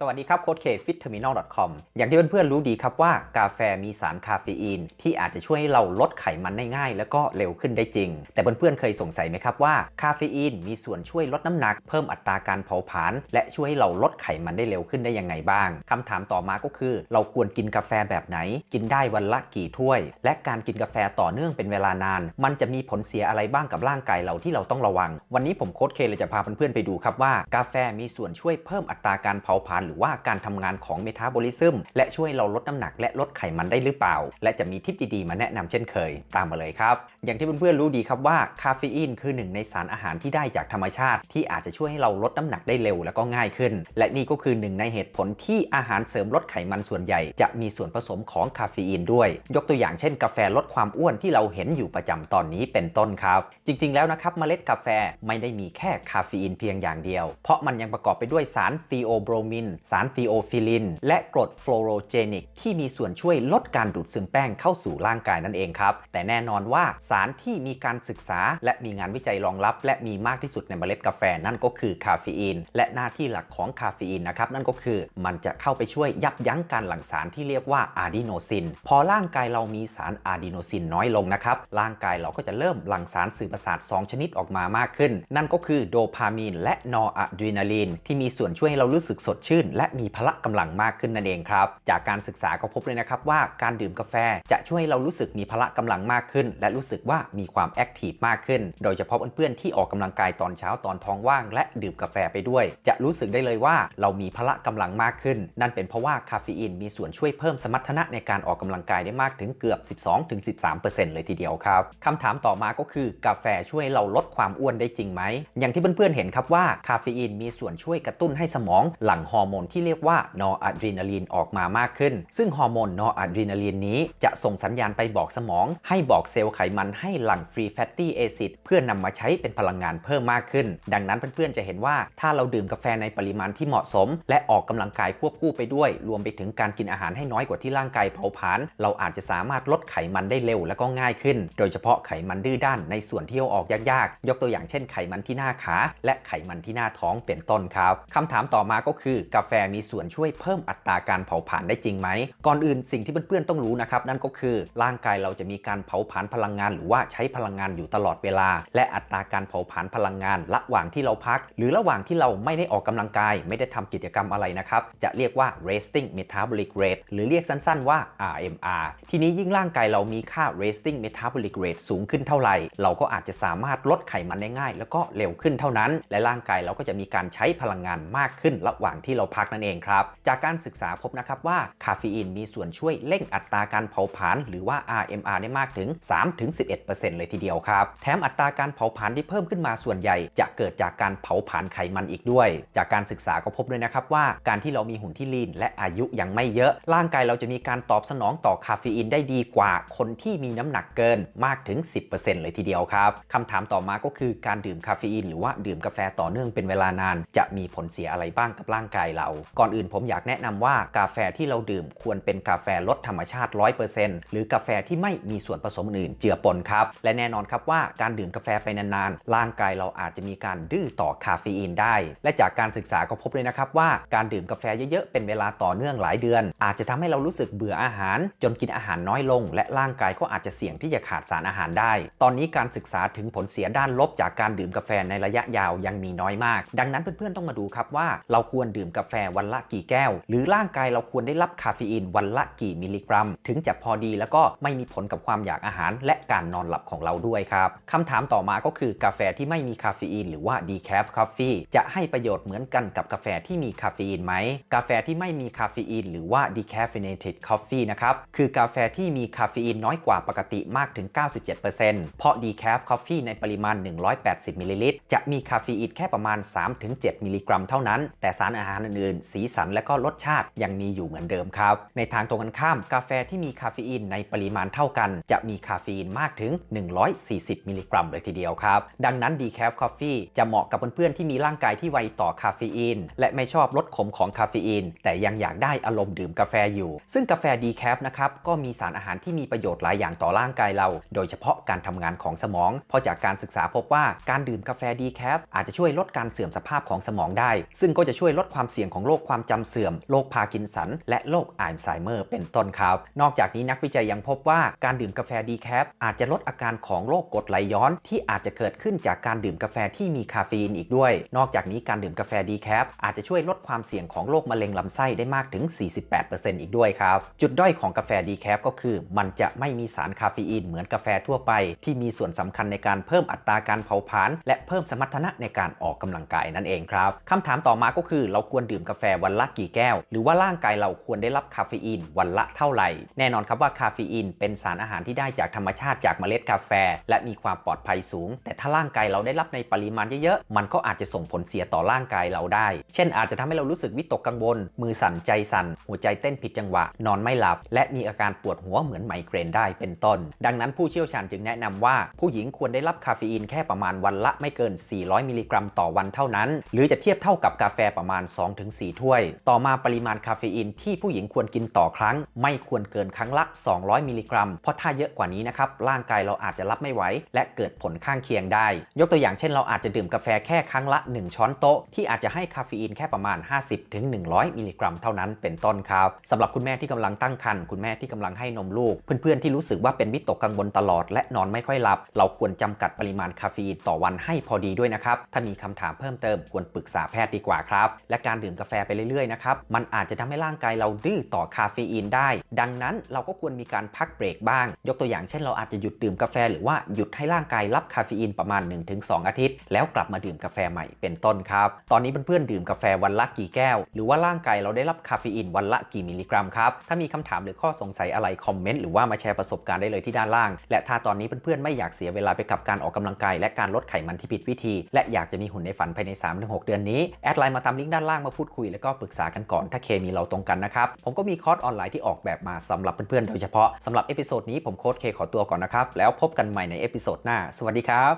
สวัสดีครับโค้ดเคฟิตเทอร์มินอล .com อย่างที่เพื่อนๆรู้ดีครับว่ากาแฟมีสารคาเฟอีน ที่อาจจะช่วยให้เราลดไขมันได้ง่าย แล้วก็เร็วขึ้นได้จริง แต่เพื่อนๆเคยสงสัยไหมครับว่าคาเฟอีนมีส่วนช่วยลดน้ำหนัก เพิ่มอัตราการเผาผลาญและช่วยให้เราลดไขมันได้เร็วขึ้นได้ยังไงบ้างคำถามต่อมาก็คือ เราควรกินกาแฟแบบไหน กินได้วันละกี่ถ้วย และการกินกาแฟต่อเนื่องเป็นเวลานาน มันจะมีผลเสียอะไรบ้างกับร่างกายเราที่เราต้องระวัง วันนี้ผมโค้ดเคเลยจะพาเพื่อนๆไปดูครับว่ากาแฟมีส่วนช่วยเพิ่มอัตราการเผาผลาญหรือว่าการทำงานของเมตาบอลิซึมและช่วยเราลดน้ำหนักและลดไขมันได้หรือเปล่า และจะมีทิปดีๆ มาแนะนำเช่นเคย ตามมาเลยครับ อย่างที่เพื่อนๆรู้ดีครับว่าคาเฟอีนคือหนึ่งในสารอาหารที่ได้จากธรรมชาติ ที่อาจจะช่วยให้เราลดน้ำหนักได้เร็วแล้วก็ง่ายขึ้น และนี่ก็คือหนึ่งในเหตุผลที่อาหารเสริมลดไขมันส่วนใหญ่ จะมีส่วนผสมของคาเฟอีนด้วย ยกตัวอย่างเช่น กาแฟลดความอ้วนที่เราเห็นอยู่ประจำตอนนี้เป็นต้นครับ จริง ๆ แล้วนะครับเมล็ดกาแฟไม่ได้มีแค่คาเฟอีนเพียงอย่างเดียว เพราะมันยังประกอบไปด้วยสารธีโอโบรมินสารธีโอฟิลิน และกรดฟลูโรเจนิกที่มีส่วนช่วยลดการดูดซึมแป้งเข้าสู่ร่างกายนั่นเองครับ แต่แน่นอนว่าสารที่มีการศึกษา และมีงานวิจัยรองรับ และมีมากที่สุดในเมล็ดกาแฟนั่นก็คือคาเฟอีน และหน้าที่หลักของคาเฟอีนนะครับนั่นก็คือมันจะเข้าไปช่วยยับยั้งการหลั่งสารที่เรียกว่าอะดีโนซิน พอร่างกายเรามีสารอะดีโนซินน้อยลงนะครับ ร่างกายเราก็จะเริ่มหลั่งสารสื่อประสาท 2 ชนิดออกมามากขึ้น นั่นก็คือโดพามีนและนอร์อะดรีนาลีนที่มีส่วนช่วยให้เรารู้สึกสดชื่นและมีพละกำลังมากขึ้นนั่นเองครับ จากการศึกษาก็พบเลยนะครับว่าการดื่มกาแฟจะช่วยให้เรารู้สึกมีพละกำลังมากขึ้น และรู้สึกว่ามีความแอคทีฟมากขึ้น โดยเฉพาะเพื่อนๆที่ออกกำลังกายตอนเช้าตอนท้องว่าง และดื่มกาแฟไปด้วย จะรู้สึกได้เลยว่าเรามีพละกำลังมากขึ้น นั่นเป็นเพราะว่าคาเฟอีนมีส่วนช่วยเพิ่มสมรรถนะในการออกกำลังกายได้มากถึงเกือบ 12-13%เลยทีเดียวครับคำถามต่อมาก็คือกาแฟช่วยเราลดความอ้วนได้จริงไหมอย่างที่เพื่อนๆเห็นครับว่าคาเฟอีนมีส่วนช่วยกระตุ้นให้สมองหลั่งฮอร์โมนที่เรียกว่านอร์อะดรีนาลีนออกมามากขึ้น ซึ่งฮอร์โมนนอร์อะดรีนาลีนนี้จะส่งสัญญาณไปบอกสมอง ให้บอกเซลล์ไขมันให้หลั่งฟรีแฟตตี้แอซิดเพื่อนำมาใช้เป็นพลังงานเพิ่มมากขึ้น ดังนั้นเพื่อนๆจะเห็นว่าถ้าเราดื่มกาแฟในปริมาณที่เหมาะสม และออกกำลังกายควบคู่ไปด้วย รวมไปถึงการกินอาหารให้น้อยกว่าที่ร่างกายเผาผลาญเราอาจจะสามารถลดไขมันได้เร็วและก็ง่ายขึ้น โดยเฉพาะไขมันดื้อด้านในส่วนที่เอาออกยากๆ ยกตัวอย่างเช่นไขมันที่หน้าขา และไขมันที่หน้าท้องเป็นต้นครับคำถามต่อมาก็คือกาแฟมีส่วนช่วยเพิ่มอัตราการเผาผลาญได้จริงไหม ก่อนอื่นสิ่งที่เพื่อนๆต้องรู้นะครับ นั่นก็คือร่างกายเราจะมีการเผาผลาญพลังงาน หรือว่าใช้พลังงานอยู่ตลอดเวลา และอัตราการเผาผลาญพลังงาน ระหว่างที่เราพัก หรือระหว่างที่เราไม่ได้ออกกำลังกาย ไม่ได้ทำกิจกรรมอะไรนะครับ จะเรียกว่า resting metabolic rate หรือเรียกสั้นๆว่า RMR ทีนี้ยิ่งร่างกายเรามีค่า resting metabolic rate สูงขึ้นเท่าไหร่ เราก็อาจจะสามารถลดไขมันได้ง่าย แล้วก็เร็วขึ้นเท่านั้น และร่างกายเราก็จะมีการใช้พลังงานมากขึ้นระหว่างที่เราพักนั่นเองครับ จากการศึกษาพบนะครับว่าคาเฟอีนมีส่วนช่วยเร่งอัตราการเผาผลาญหรือว่า RMR ได้มากถึง 3-11%เลยทีเดียวครับ แถมอัตราการเผาผลาญที่เพิ่มขึ้นมาส่วนใหญ่ จะเกิดจากการเผาผลาญไขมันอีกด้วย จากการศึกษาก็พบด้วยนะครับว่าการที่เรามีหุ่นที่ลีนและอายุยังไม่เยอะ ร่างกายเราจะมีการตอบสนองต่อคาเฟอีนได้ดีกว่าคนที่มีน้ำหนักเกินมากถึง 10%เลยทีเดียวครับคำถามต่อมาก็คือการดื่มคาเฟอีนหรือว่าดื่มกาแฟต่อเนื่องเป็นเวลานาน จะมีผลเสียอะไรบ้างกับร่างกายเรา ก่อนอื่นผมอยากแนะนำว่ากาแฟที่เราดื่มควรเป็นกาแฟรสธรรมชาติ 100%หรือกาแฟที่ไม่มีส่วนผสมอื่นเจือปนครับ และแน่นอนครับว่าการดื่มกาแฟไปนานๆ ร่างกายเราอาจจะมีการดื้อต่อคาเฟอีนได้ และจากการศึกษาก็พบเลยนะครับว่าการดื่มกาแฟเยอะๆ เป็นเวลาต่อเนื่องหลายเดือน อาจจะทำให้เรารู้สึกเบื่ออาหาร จนกินอาหารน้อยลง และร่างกายก็อาจจะเสี่ยงที่จะขาดสารอาหารได้ ตอนนี้การศึกษาถึงผลเสียด้านลบจากการดื่มกาแฟในระยะยาวยังมีน้อยมาก ดังนั้นเพื่อนๆต้องมาดูครับว่าเราควรดื่มกาแฟวันละกี่แก้ว หรือร่างกายเราควรได้รับคาเฟอีนวันละกี่มิลลิกรัม ถึงจะพอดีแล้วก็ไม่มีผลกับความอยากอาหาร และการนอนหลับของเราด้วยครับคำถามต่อมาก็คือกาแฟที่ไม่มีคาเฟอีนหรือว่า decaf coffee จะให้ประโยชน์เหมือนกันกับกาแฟที่มีคาเฟอีนไหมกาแฟที่ไม่มีคาเฟอีนหรือว่า decaffeinated coffee นะครับคือกาแฟที่มีคาเฟอีนน้อยกว่าปกติมากถึง 97%เพราะ decaf coffee ในปริมาณ 180มิลลิลิตรจะมีคาเฟอีนแค่ประมาณ 3-7มิลลิกรัมเท่านั้น แต่สารอาหารอื่นๆ สีสันและก็รสชาติยังมีอยู่เหมือนเดิมครับ ในทางตรงกันข้ามกาแฟที่มีคาเฟอีนในปริมาณเท่ากัน จะมีคาเฟอีนมากถึง 140 มิลลิกรัมเลยทีเดียวครับ ดังนั้น decaf coffee จะเหมาะกับเพื่อนๆที่มีร่างกายที่ไวต่อคาเฟอีนและไม่ชอบรสขมของคาเฟอีนแต่ยังอยากได้อารมณ์ดื่มกาแฟอยู่ ซึ่งกาแฟ decaf นะครับก็มีสารอาหารที่มีประโยชน์หลายอย่างต่อร่างกายเรา โดยเฉพาะการทำงานของสมอง เพราะจากการศึกษาพบว่าการดื่มกาแฟ decaf อาจจะช่วยลดการเสื่อมสภาพของสมองได้ ซึ่งก็จะช่วยลดความเสี่ยงยงของโรคความจำเสื่อม โรคพาร์กินสัน และโรคอัลไซเมอร์ เป็นต้นครับ นอกจากนี้นักวิจัยยังพบว่าการดื่มกาแฟดีแคฟอาจจะลดอาการของโรคกรดไหลย้อน ที่อาจจะเกิดขึ้นจากการดื่มกาแฟที่มีคาเฟอีนอีกด้วย นอกจากนี้การดื่มกาแฟดีแคฟอาจจะช่วยลดความเสี่ยงของโรคมะเร็งลำไส้ได้มากถึง 48%อีกด้วยครับ จุดด้อยของกาแฟดีแคฟก็คือ มันจะไม่มีสารคาเฟอีนเหมือนกาแฟทั่วไป ที่มีส่วนสำคัญในการเพิ่มอัตราการเผาผลาญและเพิ่มสมรรถนะในการออกกำลังกายนั่นเองครับคำถามต่อมาก็คือเราควรดื่มกาแฟวันละกี่แก้ว หรือว่าร่างกายเราควรได้รับคาเฟอีนวันละเท่าไหร่ แน่นอนครับว่าคาเฟอีนเป็นสารอาหารที่ได้จากธรรมชาติจากเมล็ดกาแฟ และมีความปลอดภัยสูง แต่ถ้าร่างกายเราได้รับในปริมาณเยอะๆ มันก็อาจจะส่งผลเสียต่อร่างกายเราได้ เช่นอาจจะทำให้เรารู้สึกวิตกกังวล มือสั่นใจสั่น หัวใจเต้นผิดจังหวะ นอนไม่หลับ และมีอาการปวดหัวเหมือนไมเกรนได้เป็นต้น ดังนั้นผู้เชี่ยวชาญจึงแนะนำว่าผู้หญิงควรได้รับคาเฟอีนแค่ประมาณวันละไม่เกิน 400 มิลลิกรัมต่อวันเท่านั้น หรือจะเทียบเท่ากับกาแฟประมาณ2-4ถ้วย ต่อมาปริมาณคาเฟอีนที่ผู้หญิงควรกินต่อครั้ง ไม่ควรเกินครั้งละ 200 มิลลิกรัม เพราะถ้าเยอะกว่านี้นะครับ ร่างกายเราอาจจะรับไม่ไหว และเกิดผลข้างเคียงได้ ยกตัวอย่างเช่นเราอาจจะดื่มกาแฟแค่ครั้งละ 1 ช้อนโต๊ะ ที่อาจจะให้คาเฟอีนแค่ประมาณ 50-100 มิลลิกรัมเท่านั้นเป็นต้นครับสำหรับคุณแม่ที่กำลังตั้งครรภ์คุณแม่ที่กำลังให้นมลูก เพื่อนๆที่รู้สึกว่าเป็นวิตกกังวลตลอด และนอนไม่ค่อยหลับ เราควรจำกัดปริมาณคาเฟอีนต่อวันให้พอดีด้วยนะครับถ้ามีคำถามเพิ่มเติมควรปรึกษาแพทย์ดีกว่าครับและการดื่มกาแฟไปเรื่อยๆนะครับ มันอาจจะทำให้ร่างกายเราดื้อต่อคาเฟอีนได้ ดังนั้นเราก็ควรมีการพักเบรกบ้าง ยกตัวอย่างเช่นเราอาจจะหยุดดื่มกาแฟ หรือว่าหยุดให้ร่างกายรับคาเฟอีนประมาณ 1-2 อาทิตย์ แล้วกลับมาดื่มกาแฟใหม่เป็นต้นครับ ตอนนี้เพื่อนๆดื่มกาแฟวันละกี่แก้ว หรือว่าร่างกายเราได้รับคาเฟอีนวันละกี่มิลลิกรัมครับ ถ้ามีคำถามหรือข้อสงสัยอะไรคอมเมนต์หรือว่ามาแชร์ประสบการณ์ได้เลยที่ด้านล่าง และถ้าตอนนี้เพื่อนๆไม่อยากเสียเวลาไปกับการออกกำลังกายและการลดไขมันที่ผิดวิธี และอยากจะมีหุ่นในฝันภายใน 3-6 เดือนนี้แอดไลน์มาตามลิงก์ด้านล่างมาพูดคุยแล้วก็ปรึกษากันก่อนถ้าเคมีเราตรงกันนะครับ ผมก็มีคอร์สออนไลน์ที่ออกแบบมาสำหรับเพื่อนๆโดยเฉพาะสำหรับเอพิโซดนี้ผมโค้ดเคขอตัวก่อนนะครับ แล้วพบกันใหม่ในเอพิโซดหน้า สวัสดีครับ